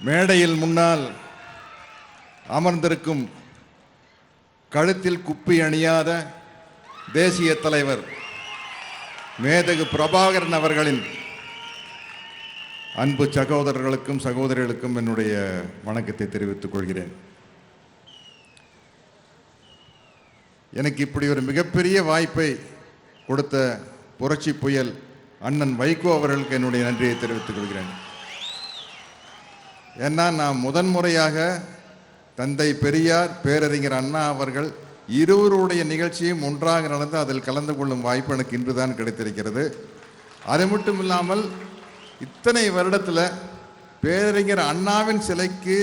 மேடையில் முன்னால் அமர்ந்திருக்கும் கழுத்தில் குப்பி அணியாத தேசிய தலைவர் மேதகு பிரபாகரன் அவர்களின் அன்பு சகோதரர்களுக்கும் சகோதரிகளுக்கும் என்னுடைய வணக்கத்தை தெரிவித்துக் கொள்கிறேன். எனக்கு இப்படி ஒரு மிகப்பெரிய வாய்ப்பை கொடுத்த புரட்சி புயல் அண்ணன் வைகோ அவர்களுக்கு என்னுடைய நன்றியை தெரிவித்துக் கொள்கிறேன். ஏன்னா நான் முதன்முறையாக தந்தை பெரியார் பேரறிஞர் அண்ணா அவர்கள் இருவருடைய நிகழ்ச்சியும் ஒன்றாக நடந்து அதில் கலந்து கொள்ளும் வாய்ப்பு எனக்கு இன்றுதான் கிடைத்திருக்கிறது. அது மட்டும் இல்லாமல் இத்தனை வருடத்தில் பேரறிஞர் அண்ணாவின் சிலைக்கு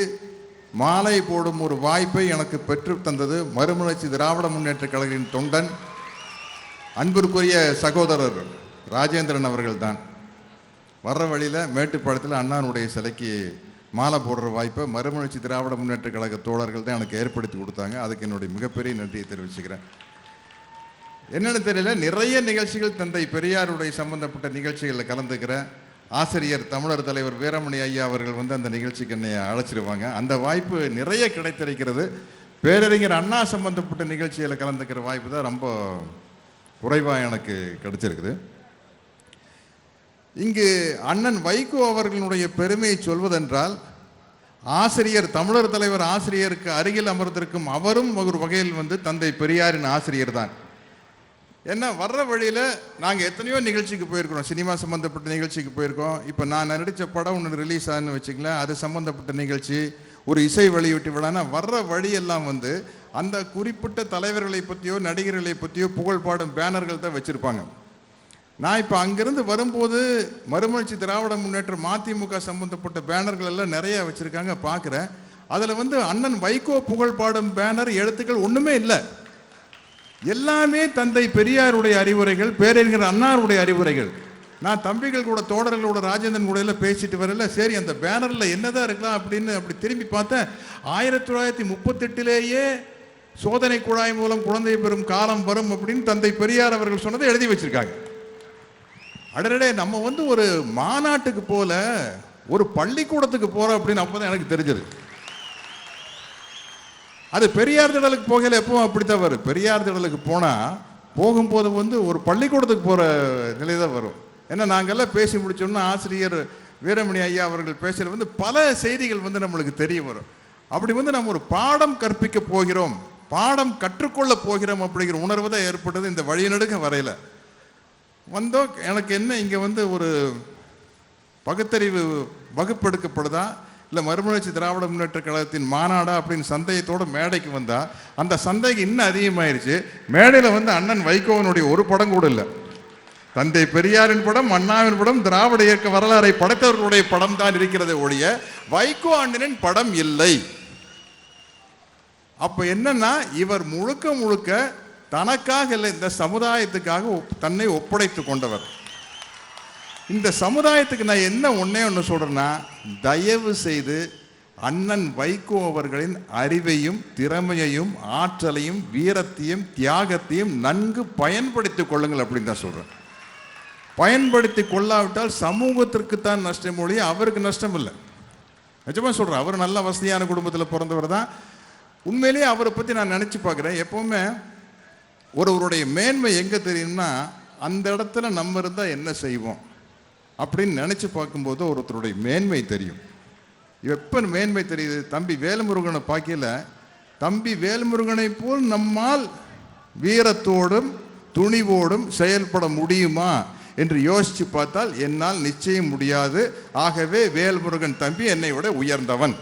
மாலை போடும் ஒரு வாய்ப்பை எனக்கு பெற்று தந்தது மறுமலர்ச்சி திராவிட முன்னேற்ற கழகத்தின் தொண்டன் அன்பிற்குரிய சகோதரர் ராஜேந்திரன் அவர்கள்தான். வர்ற வழியில் மேட்டுப்பாளத்தில் அண்ணானுடைய சிலைக்கு மாலை போடுற வாய்ப்பை மறுமலர்ச்சி திராவிட முன்னேற்ற கழக தோழர்கள் தான் எனக்கு ஏற்படுத்தி கொடுத்தாங்க. அதுக்கு என்னுடைய மிகப்பெரிய நன்றியை தெரிவிச்சுக்கிறேன். என்னென்னு தெரியல நிறைய நிகழ்ச்சிகள் தந்தை பெரியாருடைய சம்பந்தப்பட்ட நிகழ்ச்சிகளில் கலந்துக்கிறேன். ஆசிரியர் தமிழர் தலைவர் வீரமணி ஐயா அவர்கள் வந்து அந்த நிகழ்ச்சிக்கு என்னை அழைச்சிருவாங்க. அந்த வாய்ப்பு நிறைய கிடைத்திருக்கிறது. பேரறிஞர் அண்ணா சம்பந்தப்பட்ட நிகழ்ச்சியில் கலந்துக்கிற வாய்ப்பு தான் ரொம்ப குறைவாக எனக்கு கிடைச்சிருக்குது. இங்கு அண்ணன் வைகோ அவர்களுடைய பெருமையை சொல்வதென்றால் ஆசிரியர் தமிழர் தலைவர் ஆசிரியருக்கு அருகில் அமர்ந்திருக்கும் அவரும் ஒரு வகையில் வந்து தந்தை பெரியாரின் ஆசிரியர் தான் ஏன்னா வர்ற வழியில் நாங்கள் எத்தனையோ நிகழ்ச்சிக்கு போயிருக்கிறோம். சினிமா சம்மந்தப்பட்ட நிகழ்ச்சிக்கு போயிருக்கோம். இப்போ நான் நடித்த படம் ஒன்று ரிலீஸ் ஆகுன்னு வச்சுங்களேன் அது சம்மந்தப்பட்ட நிகழ்ச்சி ஒரு இசை வெளியிட்டு விழானா வர்ற வழியெல்லாம் வந்து அந்த குறிப்பிட்ட தலைவர்களை பற்றியோ நடிகர்களை பற்றியோ புகழ் பாடும் பேனர்கள் தான் வச்சுருப்பாங்க. நான் இப்போ அங்கேருந்து வரும்போது மறுமலர்ச்சி திராவிட முன்னேற்றம் மதிமுக சம்பந்தப்பட்ட பேனர்கள் எல்லாம் நிறைய வச்சுருக்காங்க பார்க்குறேன் அதில் வந்து அண்ணன் வைகோ புகழ் பாடும் பேனர் எழுத்துக்கள் ஒன்றுமே இல்லை. எல்லாமே தந்தை பெரியாருடைய அறிவுரைகள் பேரறிஞர் அன்னாருடைய அறிவுரைகள். நான் தம்பிகள் கூட தோழர்களோட ராஜேந்திரன் கூட எல்லாம் பேசிட்டு வரல. சரி அந்த பேனரில் என்னதான் இருக்கலாம் அப்படின்னு அப்படி திரும்பி பார்த்தேன். ஆயிரத்தி தொள்ளாயிரத்தி முப்பத்தெட்டிலேயே சோதனை குழாய் மூலம் குழந்தை பெறும் காலம் வரும் அப்படின்னு தந்தை பெரியார் அவர்கள் சொன்னதை எழுதி வச்சிருக்காங்க. அடடே நம்ம வந்து ஒரு மாநாட்டுக்கு போல ஒரு பள்ளிக்கூடத்துக்கு போறோம் அப்படின்னு அப்பதான் எனக்கு தெரிஞ்சது. அது பெரியார் திடலுக்கு போகல எப்பவும் அப்படித்தான் வரும். பெரியார் திடலுக்கு போனால் போகும்போது வந்து ஒரு பள்ளிக்கூடத்துக்கு போகிற நிலை தான் வரும். ஏன்னா நாங்கெல்லாம் பேசி முடிச்சோம்னா ஆசிரியர் வீரமணி ஐயா அவர்கள் பேசுகிறது வந்து பல செய்திகள் வந்து நம்மளுக்கு தெரிய வரும். அப்படி வந்து நம்ம ஒரு பாடம் கற்பிக்க போகிறோம் பாடம் கற்றுக்கொள்ள போகிறோம் அப்படிங்கிற உணர்வு தான் ஏற்பட்டது இந்த வழிநடுக்க வரையில். வந்தோம் எனக்கு என்ன இங்கே வந்து ஒரு பகுத்தறிவு வகுப்பெடுக்கப்படுதா? இல்லை மறுமலர்ச்சி திராவிட முன்னேற்ற கழகத்தின் மாநாடா அப்படின்னு சந்தேகத்தோட மேடைக்கு வந்தால் அந்த சந்தேகம் இன்னும் அதிகமாயிருச்சு. மேடையில் வந்து அண்ணன் வைகோவனுடைய ஒரு படம் கூட இல்லை. தந்தை பெரியாரின் படம் அண்ணாவின் படம் திராவிட இயக்க வரலாறை படைத்தவர்களுடைய படம் தான் இருக்கிறதை ஒழிய வைகோ அண்ணனின் படம் இல்லை. அப்போ என்னன்னா இவர் முழுக்க முழுக்க தனக்காக இல்லை இந்த சமுதாயத்துக்காக ஒப்- தன்னை ஒப்படைத்து கொண்டவர். இந்த சமுதாயத்துக்கு நான் என்ன ஒன்றே ஒன்று சொல்கிறேன்னா தயவு செய்து அண்ணன் வைகோ அவர்களின் அறிவையும் திறமையையும் ஆற்றலையும் வீரத்தையும் தியாகத்தையும் நன்கு பயன்படுத்திக் கொள்ளுங்கள் அப்படின்னு தான் சொல்கிறேன் பயன்படுத்தி கொள்ளாவிட்டால் சமூகத்திற்கு தான் நஷ்டம் ஒழிய அவருக்கு நஷ்டம் இல்லை. நிஜமாக சொல்கிறேன் அவர் நல்ல வசதியான குடும்பத்தில் பிறந்தவர் தான். உண்மையிலேயே அவரை பற்றி நான் நினச்சி பார்க்குறேன். எப்போவுமே ஒருவருடைய மேன்மை எங்கே தெரியும்னா அந்த இடத்துல நம்ம இருந்தால் என்ன செய்வோம்? அப்படின்னு நினச்சி பார்க்கும்போது ஒருத்தருடைய மேன்மை தெரியும். எப்போ மேன்மை தெரியுது? தம்பி வேல்முருகனை பார்க்கல. தம்பி வேல்முருகனை போல் நம்மால் வீரத்தோடும் துணிவோடும் செயல்பட முடியுமா என்று யோசித்து பார்த்தால் என்னால் நிச்சயம் முடியாது. ஆகவே வேல்முருகன் தம்பி என்னை விட உயர்ந்தவன்.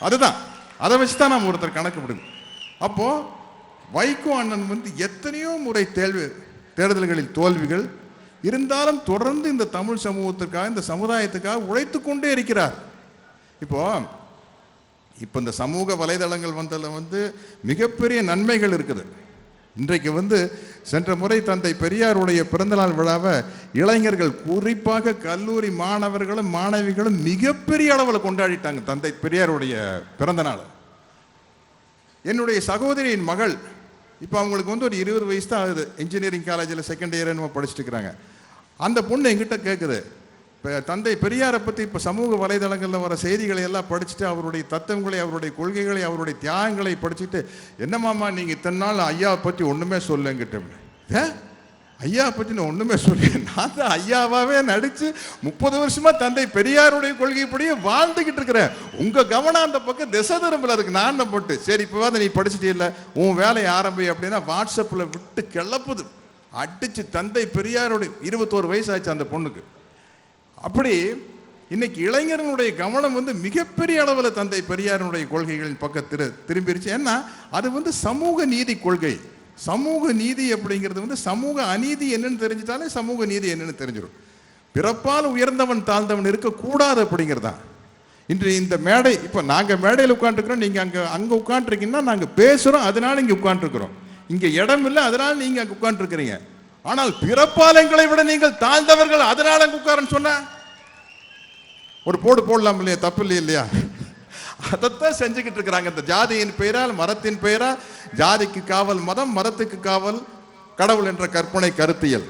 அதுதான். அதை வச்சு தான் நாம் ஒருத்தர் கணக்கு விடுங்க அப்போது வைகோ அண்ணன் வந்து எத்தனையோ முறை தேர்வு தேர்தல்களில் தோல்விகள் இருந்தாலும் தொடர்ந்து இந்த தமிழ் சமூகத்திற்காக இந்த சமுதாயத்துக்காக உழைத்து கொண்டே இருக்கிறார். இப்போ இப்போ இந்த சமூக வலைதளங்கள் வந்ததில் வந்து மிகப்பெரிய நன்மைகள் இருக்குது. இன்றைக்கு வந்து சென்ற முறை தந்தை பெரியாருடைய பிறந்தநாள் விழாவை இளைஞர்கள் குறிப்பாக கல்லூரி மாணவர்களும் மாணவிகளும் மிகப்பெரிய அளவில் கொண்டாடிட்டாங்க தந்தை பெரியாருடைய பிறந்தநாள். என்னுடைய சகோதரியின் மகள் இப்போ அவங்களுக்கு வந்து ஒரு இருபது வயசு தான் ஆகுது. இன்ஜினியரிங் காலேஜில் செகண்ட் இயர் படிச்சுட்டு இருக்கிறாங்க. அந்த பொண்ணு எங்கிட்ட கேட்குது இப்போ தந்தை பெரியாரை பற்றி இப்போ சமூக வலைதளங்களில் வர செய்திகளை எல்லாம் படிச்சுட்டு அவருடைய தத்துவங்களை அவருடைய கொள்கைகளை அவருடைய தியாகங்களை படிச்சுட்டு என்னமாம்மா நீங்கள் இத்தனை நாள் ஐயாவை பற்றி ஒன்றுமே சொல்லுங்கிட்ட ஏன்? ஐயா பற்றி நான் ஒன்றுமே சொல்லி நான் தான் ஐயாவாகவே நடித்து முப்பது வருஷமாக தந்தை பெரியாருடைய கொள்கைப்படியே வாழ்ந்துக்கிட்டு இருக்கிறேன். உங்கள் கவனம் அந்த பக்கம் திசை திரும்பல. அதுக்கு நான் போட்டு? சரி இப்போ நீ படிச்சுட்டே இல்லை உன் வேலையை ஆரம்பி அப்படின்னா வாட்ஸ்அப்பில் விட்டு கிளப்புது. அடித்து தந்தை பெரியாருடைய இருபத்தோரு வயசு ஆச்சு அந்த பொண்ணுக்கு. அப்படி இன்னைக்கு இளைஞர்களுடைய கவனம் வந்து மிகப்பெரிய அளவில் தந்தை பெரியாருடைய கொள்கைகளின் பக்கம் திரு திரும்பிருச்சு. ஏன்னா அது வந்து சமூக நீதி கொள்கை. சமூக நீதி அப்படிங்கிறது வந்து சமூக அநீதி என்னன்னு தெரிஞ்சிட்டாலே சமூக நீதி என்னன்னு தெரிஞ்சிடும். பிறப்பால் உயர்ந்தவன் தாழ்ந்தவன் இருக்கக்கூடாது அப்படிங்கிறதான். இன்று இந்த மேடை இப்போ நாங்கள் மேடையில் உட்காந்துருக்குறோம் நீங்கள் அங்கே அங்கே உட்காந்துருக்கீங்கன்னா நாங்கள் பேசுகிறோம் அதனால இங்கே உட்காந்துருக்குறோம் இங்கே இடம் இல்லை அதனால் நீங்கள் அங்கே உட்காந்துருக்குறீங்க ஆனால் பிறப்பால் எங்களை விட நீங்கள் தாழ்ந்தவர்கள் அதனால் அங்கே உட்காரன்னு சொன்ன? ஒரு போடு போடலாம் இல்லையா? தப்பு இல்லையா இல்லையா? அதைத்தான் செஞ்சுக்கிட்டு இருக்கிறாங்க. இந்த ஜாதியின் பெயரால் மரத்தின் பெயரால் ஜாதிக்கு காவல் மதம் மரத்துக்கு காவல் கடவுள் என்ற கற்பனை கருத்தியல்.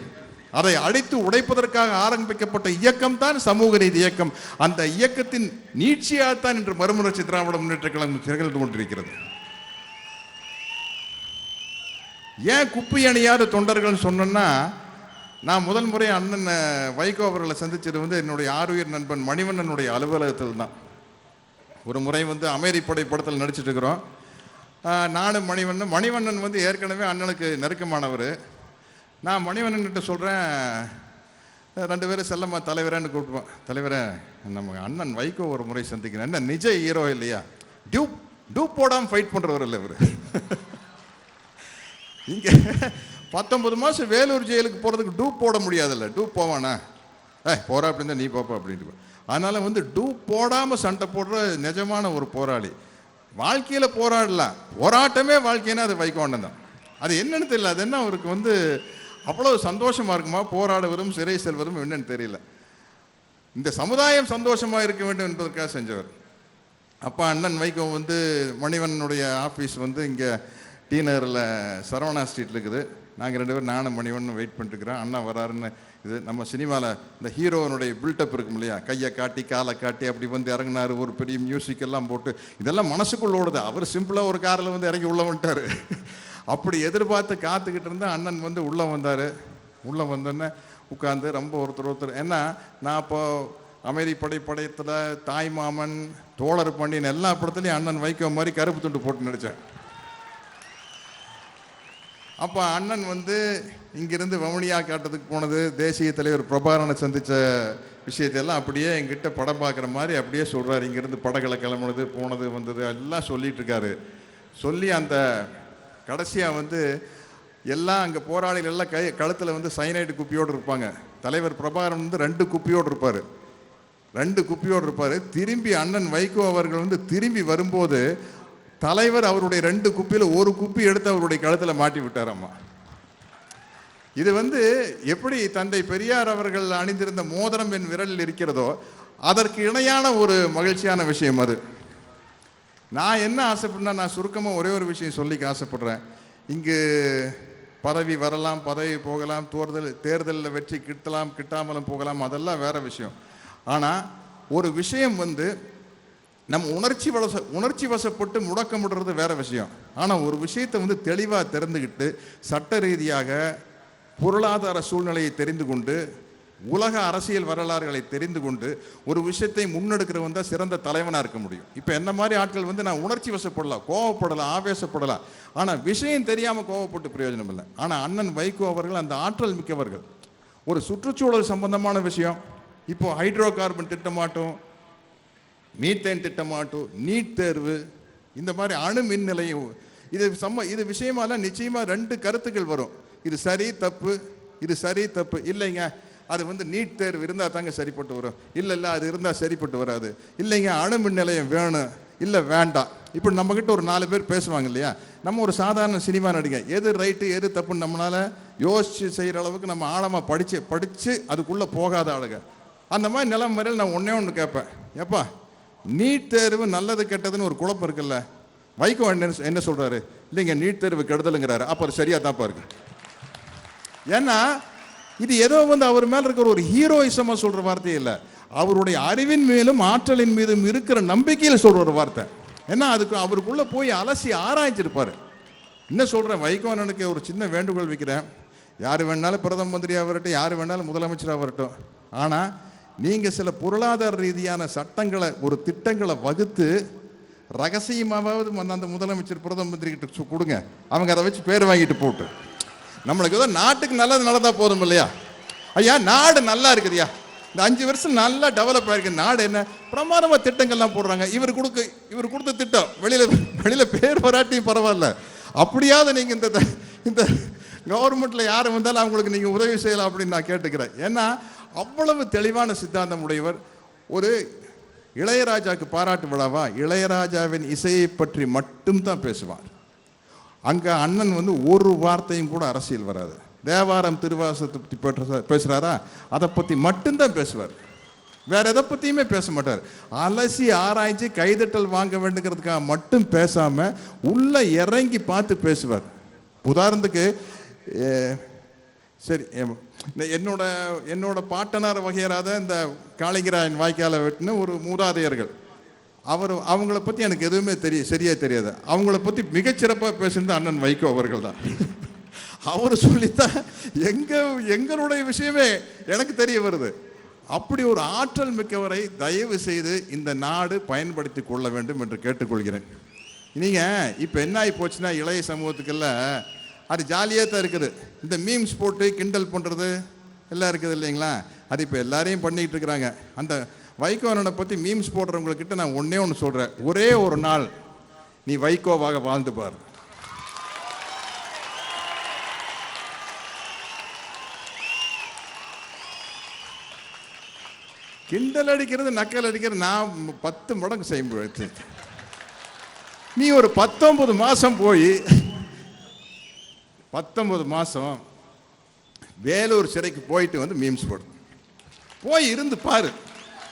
அதை அடித்து உடைப்பதற்காக ஆரம்பிக்கப்பட்ட இயக்கம் தான் சமூக நீதி இயக்கம். அந்த இயக்கத்தின் நீட்சியாகத்தான் இன்று மறுமலர்ச்சி திராவிட முன்னேற்ற கழகம் திகழ்ந்து கொண்டிருக்கிறது. ஏன் குப்பி அணியாத தொண்டர்கள்னு சொன்னேன்னா நான் முதல் முறை அண்ணன் வைகோ அவர்களை சந்திச்சது வந்து என்னுடைய ஆறுயிர் நண்பன் மணிவண்ணனுடைய அலுவலகத்தில் தான் ஒரு முறை வந்து அமெரிப்படை படத்தில் நடிச்சிட்டு இருக்கிறோம் நானும் மணிவண்ணன் மணிவண்ணன் வந்து ஏற்கனவே அண்ணனுக்கு நெருக்கமானவர். நான் மணிவண்ணன்கிட்ட சொல்கிறேன் ரெண்டு பேரும் செல்லம்மா தலைவரேன்னு கூப்பிடுவேன் தலைவரே நம்ம அண்ணன் வைகோ ஒரு முறை சந்திக்கிறேன். என்ன நிஜ ஹீரோ இல்லையா? டியூப் டூப் போடாமல் ஃபைட் பண்ணுறவர் இல்லை இவர். இங்கே பத்தொம்பது மாதம் வேலூர் ஜெயிலுக்கு போகிறதுக்கு டூப் போட முடியாதுல்ல. டூப் போவானா? ஏ போகிறா அப்படின்னு நீ போப்பா அப்படின்ட்டு. அதனால் வந்து டூப் போடாமல் சண்டை போடுற நிஜமான ஒரு போராளி. வாழ்க்கையில் போராடலாம் போராட்டமே வாழ்க்கைன்னா அது வைக்கோண்டம் தான். அது என்னென்னு தெரியல. அது என்ன அவருக்கு வந்து அவ்வளோ சந்தோஷமாக இருக்குமா? போராடுவரும் சிறை செல்வரும் என்னன்னு தெரியல. இந்த சமுதாயம் சந்தோஷமாக இருக்க வேண்டும் என்பதற்காக செஞ்சவர். அப்பா அண்ணன் வைகோ வந்து மணிவண்ணனுடைய ஆஃபீஸ் வந்து இங்கே டி நகரில் சரவணா ஸ்ட்ரீட்டில் இருக்குது. நாங்கள் ரெண்டு பேரும் நானும் மணிவண்ணன் வெயிட் பண்ணிட்டுருக்கிறோம். அண்ணா வராருன்னு இது நம்ம சினிமாவில் இந்த ஹீரோனுடைய பில்டப் இருக்கும் இல்லையா? கையை காட்டி காலை காட்டி அப்படி வந்து இறங்குனாரு. ஒரு பெரிய மியூசிக் எல்லாம் போட்டு இதெல்லாம் மனசுக்குள்ள ஓடுது. அவர் சிம்பிளாக ஒரு காரில் வந்து இறங்கி உள்ள வந்துட்டார். அப்படி எதிர்பார்த்து காத்துக்கிட்டு இருந்தால் அண்ணன் வந்து உள்ளே வந்தார். உள்ளே வந்தோன்னே உட்காந்து ரொம்ப ஒருத்தர் ஒருத்தர் ஏன்னா நான் இப்போ அமைதி படை படையத்தில் தாய் மாமன் தோழர் பண்ணின எல்லா படத்துலையும் அண்ணன் வைக்கோ மாதிரி கருப்பு துண்டு போட்டு நடித்தேன் அப்போ அண்ணன் வந்து இங்கிருந்து வவுனியா காட்டுறதுக்கு போனது தேசிய தலைவர் பிரபாகரனை சந்தித்த விஷயத்தையெல்லாம் அப்படியே எங்கிட்ட படம் பார்க்குற மாதிரி அப்படியே சொல்கிறார் இங்கேருந்து படகளை கிளம்புனது போனது வந்தது எல்லாம் சொல்லிட்டு இருக்காரு. சொல்லி அந்த கடைசியாக வந்து எல்லாம் அங்கே போராளிகள் எல்லாம் கை கழுத்தில் வந்து சைனைடு குப்பியோடு இருப்பாங்க. தலைவர் பிரபாகரன் வந்து ரெண்டு குப்பியோடு இருப்பார். ரெண்டு குப்பியோடு இருப்பார். திரும்பி அண்ணன் வைகோ அவர்கள் வந்து திரும்பி வரும்போது தலைவர் அவருடைய ரெண்டு குப்பியில் ஒரு குப்பி எடுத்து அவருடைய கழுத்தில் மாட்டி விட்டாராம்மா. இது வந்து எப்படி தந்தை பெரியார் அவர்கள் அணிந்திருந்த மோதிரம் என் விரலில் இருக்கிறதோ அதற்கு இணையான ஒரு மகிழ்ச்சியான விஷயம் அது. நான் என்ன ஆசைப்படுறேன்னா நான் சுருக்கமாக ஒரே ஒரு விஷயம் சொல்லிக்க ஆசைப்படுறேன். இங்கு பதவி வரலாம் பதவி போகலாம் தேர்தல் தேர்தலில் வெற்றி கிட்டலாம் கிட்டாமலும் போகலாம் அதெல்லாம் வேற விஷயம். ஆனால் ஒரு விஷயம் வந்து நம்ம உணர்ச்சி வச உணர்ச்சி வசப்பட்டு முடக்கமிடுறது வேற விஷயம். ஆனால் ஒரு விஷயத்தை வந்து தெளிவாக தெரிந்துக்கிட்டு சட்ட ரீதியாக பொருளாதார சூழ்நிலையை தெரிந்து கொண்டு உலக அரசியல் வரலாறுகளை தெரிந்து கொண்டு ஒரு விஷயத்தை முன்னெடுக்கிறவன் தான் சிறந்த தலைவனாக இருக்க முடியும். இப்போ என்ன மாதிரி ஆட்கள் வந்து நான் உணர்ச்சி வசப்படலாம் கோவப்படலாம் ஆவேசப்படலாம். ஆனால் விஷயம் தெரியாமல் கோவப்பட்டு பிரயோஜனம் இல்லை. ஆனால் அண்ணன் வைகோ அவர்கள் அந்த ஆற்றல் மிக்கவர்கள். ஒரு சுற்றுச்சூழல் சம்பந்தமான விஷயம். இப்போ ஹைட்ரோ கார்பன் திட்டமாட்டும் மீத்தேன் திட்டமாட்டம் நீட் தேர்வு இந்த மாதிரி அணு மின் நிலையம். இது சம்ம இது விஷயமாலாம் நிச்சயமாக ரெண்டு கருத்துக்கள் வரும். இது சரி தப்பு இது சரி தப்பு. இல்லைங்க அது வந்து நீட் தேர்வு இருந்தால் தாங்க சரிப்பட்டு வரும். இல்லை இல்லை அது இருந்தால் சரிப்பட்டு வராது. இல்லைங்க அணு மின் நிலையம் வேணும். இல்லை வேண்டாம். இப்போ நம்மக்கிட்ட ஒரு நாலு பேர் பேசுவாங்க இல்லையா? நம்ம ஒரு சாதாரண சினிமா நடிகை. எது ரைட்டு எது தப்புன்னு நம்மளால் யோசிச்சு செய்கிற அளவுக்கு நம்ம ஆழமாக படித்து படித்து அதுக்குள்ளே போகாத ஆளுங்க. அந்த மாதிரி நிலம் வரையில் நான் ஒன்றே ஒன்று கேட்பேன். எப்பா? நீட் தேர்வு நல்லது கெட்டதுன்னு ஒரு குழப்பம் இருக்குல்ல? வைகோ என்ன என்ன சொல்றாரு? இல்லைங்க நீட் தேர்வு கெடுதலுங்கிறாரு. அப்போ சரியாக சரியா தான்ப்பா இருக்கு ஏன்னா இது ஏதோ வந்து அவர் மேல இருக்கிற ஒரு ஹீரோயிசமா சொல்ற வார்த்தை இல்லை. அவருடைய அறிவின் மேலும் ஆற்றலின் மீதும் இருக்கிற நம்பிக்கையில் சொல்ற ஒரு வார்த்தை. ஏன்னா அதுக்கு அவருக்குள்ள போய் அலசி ஆராய்ச்சிருப்பாரு என்ன சொல்றேன் வைகோ அண்ணனுக்கு ஒரு சின்ன வேண்டுகோள் வைக்கிறேன். யார் வேணாலும் பிரதம மந்திரியாக வரட்டும் யார் வேணாலும் முதலமைச்சராக வரட்டும் ஆனால் நீங்கள் சில பொருளாதார ரீதியான சட்டங்களை ஒரு திட்டங்களை வகுத்து ரகசியமாவது வந்து அந்த முதலமைச்சர் பிரதம மந்திரி கிட்ட கொடுங்க. அவங்க அதை வச்சு பேர் வாங்கிட்டு போட்டு. நம்மளுக்கு ஏதோ நாட்டுக்கு நல்லது நடந்தால் போதும் இல்லையா? ஐயா நாடு நல்லா இருக்குதுயா? இந்த அஞ்சு வருஷம் நல்லா டெவலப் ஆயிருக்கு. நாடு என்ன? பிரமாதமாக திட்டங்கள்லாம் போடுறாங்க. இவர் கொடுக்க இவர் கொடுத்த திட்டம் வெளியில் வெளியில் பேர் வராட்டியும் பரவாயில்ல. அப்படியாவது நீங்கள் இந்த த- இந்த கவர்மெண்ட்டில் யார் வந்தாலும் அவங்களுக்கு நீங்கள் உதவி செய்யலாம் அப்படின்னு நான் கேட்டுக்கிறேன். ஏன்னா அவ்வளவு தெளிவான சித்தாந்தம் உடையவர். ஒரு இளையராஜாவுக்கு பாராட்டு விழாவா? இளையராஜாவின் இசையை பற்றி மட்டும்தான் பேசுவார். அங்கே அண்ணன் வந்து ஒரு வார்த்தையும் கூட அரசியல் வராது. தேவாரம் திருவாசத்தை பற்றி பேசுகிறாரா அதை பற்றி மட்டும்தான் பேசுவார். வேற எதை பற்றியுமே பேச மாட்டார். அலசி ஆராய்ச்சி கைதட்டல் வாங்க வேண்டுங்கிறதுக்காக மட்டும் பேசாமல் உள்ளே இறங்கி பார்த்து பேசுவார். உதாரணத்துக்கு சரி இந்த என்னோட என்னோட பாட்டனார் வகையராத இந்த காளிங்கராயன் வாய்க்கால வெட்டின ஒரு மூதாதையர்கள். அவர் அவங்கள பற்றி எனக்கு எதுவுமே தெரிய சரியாக தெரியாது. அவங்கள பற்றி மிகச்சிறப்பாக பேசுனது அண்ணன் வைகோ அவர்கள் தான். அவர் சொல்லித்தான் எங்கள் எங்களுடைய விஷயமே எனக்கு தெரிய வருது. அப்படி ஒரு ஆற்றல் மிக்கவரை தயவு செய்து இந்த நாடு பயன்படுத்தி கொள்ள வேண்டும் என்று கேட்டுக்கொள்கிறேன். நீங்கள் இப்போ என்ன ஆகி போச்சுன்னா இளைய சமூகத்துக்கெல்லாம் அது ஜாலியாக தான் இருக்குது. இந்த மீம்ஸ் போட்டு கிண்டல் பண்ணுறது எல்லாம் இருக்குது இல்லைங்களா? அது இப்போ எல்லாரையும் பண்ணிக்கிட்டு இருக்கிறாங்க. அந்த வைகோனனை பற்றி மீம்ஸ் போடுறவங்கக்கிட்ட நான் ஒன்றே ஒன்று சொல்கிறேன் ஒரே ஒரு நாள் நீ வைகோவாக வாழ்ந்து பார். கிண்டல் அடிக்கிறது நக்கல் அடிக்கிறது நான் பத்து மடங்கு செய்ய முடியாது நீ ஒரு பத்தொன்பது மாதம் போய் பத்தொன்பது மாதம் வேலூர் சிறைக்கு போயிட்டு வந்து மீம்ஸ் போடு போய் இருந்து பாரு.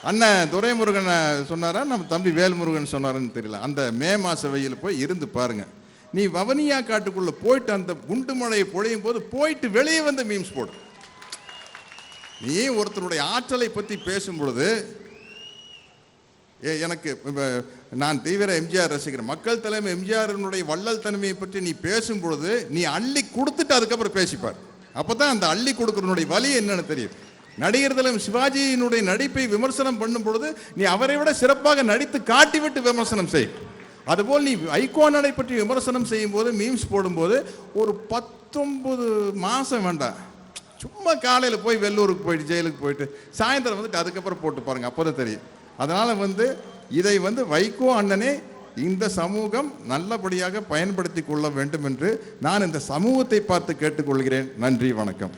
அண்ணன் துரைமுருகனை சொன்னாரா? நம்ம தம்பி வேல்முருகன் சொன்னாருன்னு தெரியல. அந்த மே மாச வெயில் போய் இருந்து பாருங்க. நீ வவனியா காட்டுக்குள்ள போயிட்டு அந்த குண்டு மழையை பொழியும் போது போயிட்டு வெளியே வந்து மீம்ஸ் போடு. நீ ஒருத்தருடைய ஆற்றலை பற்றி பேசும் பொழுது எனக்கு நான் தீவிர எம்ஜிஆர் ரசிக்கிறேன். மக்கள் தலைமை எம்ஜிஆரினுடைய வள்ளல் தன்மையை பற்றி நீ பேசும் பொழுது நீ அள்ளி கொடுத்துட்டு அதுக்கப்புறம் பேசிப்பார். அப்போ தான் அந்த அள்ளி கொடுக்கறனுடைய வலி என்னன்னு தெரியும். நடிகர் தலைவர் சிவாஜியினுடைய நடிப்பை விமர்சனம் பண்ணும் பொழுது நீ அவரை விட சிறப்பாக நடித்து காட்டிவிட்டு விமர்சனம் செய். அதுபோல் நீ ஐகோனடை பற்றி விமர்சனம் செய்யும் போது மீம்ஸ் போடும்போது ஒரு பத்தொன்பது மாதம் வேண்டாம். சும்மா காலையில் போய் வெள்ளூருக்கு போயிட்டு ஜெயிலுக்கு போயிட்டு சாயந்தரம் வந்துட்டு அதுக்கப்புறம் போட்டு பாருங்கள் அப்போ தான் தெரியும். அதனால் வந்து இதை வந்து வைகோ அண்ணனே இந்த சமூகம் நல்லபடியாக பயன்படுத்தி கொள்ள வேண்டும் என்று நான் இந்த சமூகத்தை பார்த்து கேட்டுக்கொள்கிறேன். நன்றி வணக்கம்.